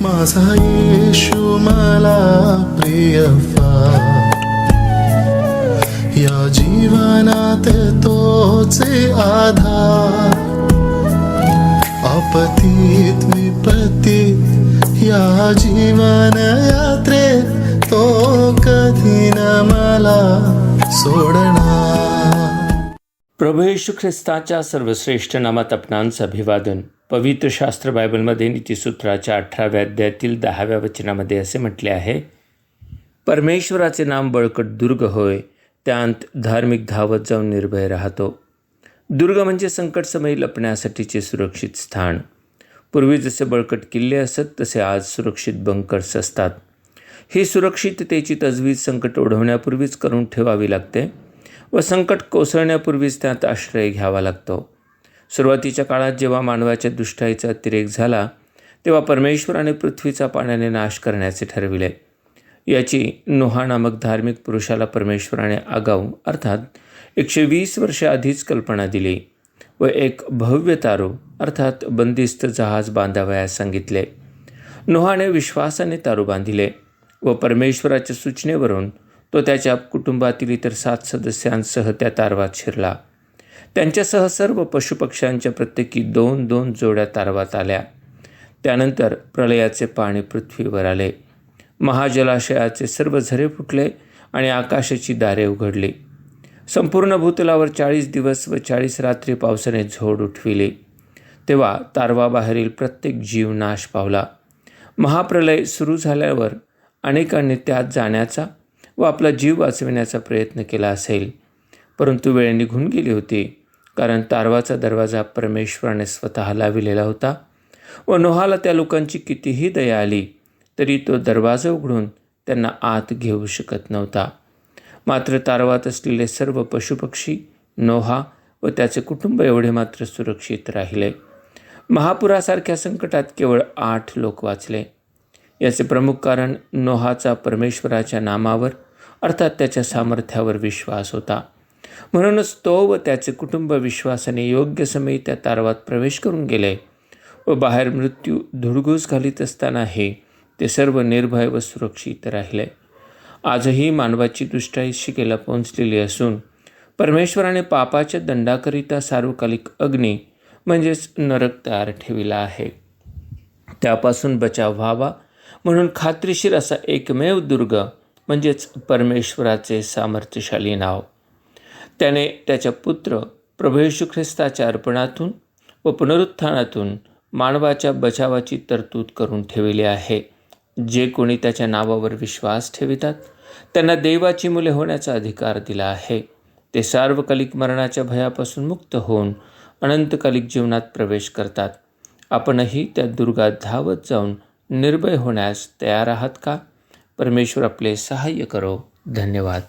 माझा येशू मला प्रिय फार या जीवनात तोचे आधार. आपतीत विपत्तीत या जीवन यात्रेत तो कधी न मला सोडणार. प्रभू येशू ख्रिस्ताच्या सर्वश्रेष्ठ नामात आपणांचं अभिवादन. पवित्र शास्त्र बायबलमध्ये नीतीसूत्राच्या अठराव्या अध्यायातील दहाव्या वचनामध्ये असे म्हटले आहे परमेश्वराचे नाम बळकट दुर्ग होय त्यांत धार्मिक धावत जाऊन निर्भय राहतो. दुर्ग म्हणजे संकटसमयी लपण्यासाठीचे सुरक्षित स्थान. पूर्वी जसे बळकट किल्ले असत तसे आज सुरक्षित बंकर्स असतात. ही सुरक्षिततेची तजवीज संकट ओढवण्यापूर्वीच करून ठेवावी लागते व संकट कोसळण्यापूर्वीच त्यात आश्रय घ्यावा लागतो. सुरुवातीच्या काळात जेव्हा मानवाच्या दुष्टाईचा अतिरेक झाला तेव्हा परमेश्वराने पृथ्वीचा पाण्याने नाश करण्याचे ठरविले. याची नोहा नामक धार्मिक पुरुषाला परमेश्वराने आगाऊ अर्थात एकशे वीस वर्ष आधीच कल्पना दिली व एक भव्य तारू अर्थात बंदिस्त जहाज बांधावयास सांगितले. नोहाने विश्वासाने तारू बांधिले व परमेश्वराच्या सूचनेवरून तो त्याच्या कुटुंबातील इतर सात सदस्यांसह त्या तारवात शिरला. त्यांच्यासह सर्व पशुपक्ष्यांच्या प्रत्येकी दोन दोन जोड्या तारवात आल्या. त्यानंतर प्रलयाचे पाणी पृथ्वीवर आले. महाजलाशयाचे सर्व झरे फुटले आणि आकाशाची दारे उघडली. संपूर्ण भूतलावर चाळीस दिवस व चाळीस रात्री पावसाने झोड उठविली. तेव्हा तारवाबाहेरील प्रत्येक जीव नाश पावला. महाप्रलय सुरू झाल्यावर अनेकांनी त्यात जाण्याचा व आपला जीव वाचविण्याचा प्रयत्न केला असेल. परंतु वेळ निघून गेली होती कारण तारवाचा दरवाजा परमेश्वराने स्वतः लाविलेला होता व नोहाला त्या लोकांची कितीही दया आली तरी तो दरवाजा उघडून त्यांना आत घेऊ शकत नव्हता. मात्र तारवात असलेले सर्व पशुपक्षी नोहा व त्याचे कुटुंब एवढे मात्र सुरक्षित राहिले. महापुरासारख्या संकटात केवळ आठ लोक वाचले. याचे प्रमुख कारण नोहाचा परमेश्वराच्या नामावर अर्थात त्याच्या सामर्थ्यावर विश्वास होता. म्हणूनच तो व त्याचे कुटुंब विश्वासाने योग्य समयी त्या तारवात प्रवेश करून गेले व बाहेर मृत्यू धुडगूस घालीत असतानाही ते सर्व निर्भय व सुरक्षित राहिले. आजही मानवाची दुष्टाई शिकेला पोहोचलेली असून परमेश्वराने पापाच्या दंडाकरिता सार्वकालिक अग्नी म्हणजेच नरक तयार ठेविला आहे. त्यापासून बचाव व्हावा म्हणून खात्रीशीर असा एकमेव दुर्ग म्हणजेच परमेश्वराचे सामर्थ्यशाली नाव. त्याने त्याच्या पुत्र प्रभू येशू ख्रिस्ताच्या अर्पणातून व पुनरुत्थानातून मानवाच्या बचावाची तरतूद करून ठेवली आहे. जे कोणी त्याच्या नावावर विश्वास ठेवितात त्यांना देवाची मुले होण्याचा अधिकार दिला आहे. ते सार्वकालिक मरणाच्या भयापासून मुक्त होऊन अनंतकालिक जीवनात प्रवेश करतात. आपणही त्या दुर्गात धावत जाऊन निर्भय होण्यास तयार आहात का? परमेश्वर आपले सहाय्य करो. धन्यवाद.